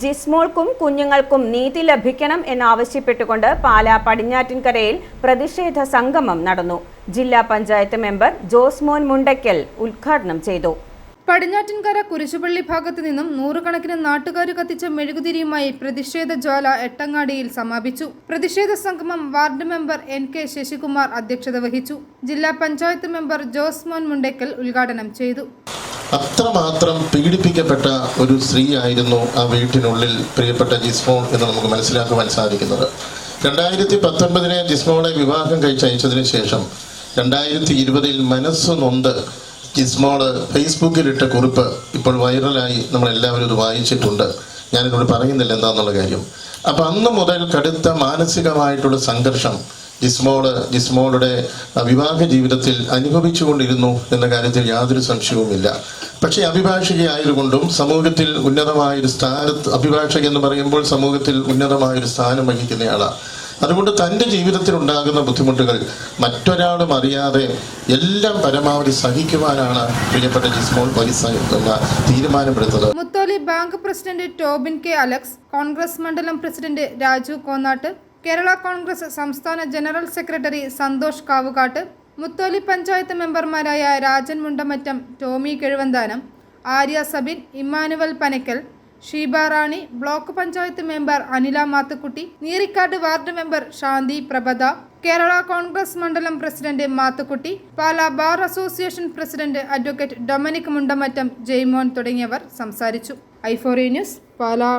ജിസ്മോൾക്കും കുഞ്ഞുങ്ങൾക്കും നീതി ലഭിക്കണം എന്നാവശ്യപ്പെട്ടുകൊണ്ട് പാലാ പടിഞ്ഞാറ്റിൻകരയിൽ പ്രതിഷേധ സംഗമം നടന്നു. ജില്ലാ പഞ്ചായത്ത് മെമ്പർ ജോസ്മോൻ മുണ്ടയ്ക്കൽ ഉദ്ഘാടനം ചെയ്തു. പടിഞ്ഞാറ്റിൻകര കുരിശുപള്ളി ഭാഗത്ത് നിന്നും നൂറുകണക്കിന് നാട്ടുകാർ കത്തിച്ച മെഴുകുതിരിയുമായി പ്രതിഷേധ ജ്വാല എട്ടങ്ങാടിയിൽ സമാപിച്ചു. പ്രതിഷേധ സംഗമം ward member N K Sasikumar അധ്യക്ഷത വഹിച്ചു. ജില്ലാ പഞ്ചായത്ത് മെമ്പർ ജോസ്മോൻ മുണ്ടയ്ക്കൽ ഉദ്ഘാടനം ചെയ്തു. അത്രമാത്രം പീഡിപ്പിക്കപ്പെട്ട ഒരു സ്ത്രീ ആയിരുന്നു ആ വീട്ടിനുള്ളിൽ പ്രിയപ്പെട്ട ജിസ്മോൾ എന്ന് നമുക്ക് മനസ്സിലാക്കുവാൻ സാധിക്കുന്നത്. രണ്ടായിരത്തി പത്തൊൻപതിനെ ജിസ്മോളെ വിവാഹം കഴിച്ചയച്ചതിന് ശേഷം രണ്ടായിരത്തി ഇരുപതിൽ മനസ്സ് നൊന്ത് ജിസ്മോൾ ഫേസ്ബുക്കിലിട്ട കുറിപ്പ് ഇപ്പോൾ വൈറലായി നമ്മളെല്ലാവരും ഇത് വായിച്ചിട്ടുണ്ട്. ഞാനിതോട് പറയുന്നില്ല എന്താന്നുള്ള കാര്യം. അപ്പം അന്ന് മുതൽ കടുത്ത മാനസികമായിട്ടുള്ള സംഘർഷം ജിസ്മോൾ ജിസ്മോളുടെ വിവാഹ ജീവിതത്തിൽ അനുഭവിച്ചുകൊണ്ടിരുന്നു എന്ന കാര്യത്തിൽ യാതൊരു സംശയവുമില്ല. പക്ഷേ അഭിഭാഷകയായതുകൊണ്ടും സമൂഹത്തിൽ ഉന്നതമായൊരു സ്ഥാനത്ത് അഭിഭാഷക എന്ന് പറയുമ്പോൾ സമൂഹത്തിൽ ഉന്നതമായൊരു സ്ഥാനം വഹിക്കുന്നയാളാണ് അതുകൊണ്ട് തന്റെ ജീവിതത്തിൽ ഉണ്ടാകുന്ന ബുദ്ധിമുട്ടുകൾ മറ്റൊരാളും അറിയാതെ എല്ലാം പരമാവധി സഹിക്കുവാനാണ് പ്രിയപ്പെട്ട ജിസ്മോൾ പൈസ എന്ന തീരുമാനമെടുത്തത്. Mutholi bank president Tobin K Alex Congress മണ്ഡലം പ്രസിഡന്റ് രാജു കോന്നാട്ട് കേരള കോൺഗ്രസ് സംസ്ഥാന ജനറൽ സെക്രട്ടറി സന്തോഷ് കാവുകാട്ട് മുത്തോലി പഞ്ചായത്ത് മെമ്പർമാരായ Rajan Mundamattam Tomy Kizhuvanthanam Arya Sabin Immanuel Panakkal Sheeba Rani block panchayat member Anila Mathukutty Neerikkad ward member Shanthi Prabhatha Kerala Congress മണ്ഡലം president Mathukutty Pala bar association president advocate Dominic Mundamattam Jaimon തുടങ്ങിയവർ സംസാരിച്ചു. ഐഫോറി news Pala.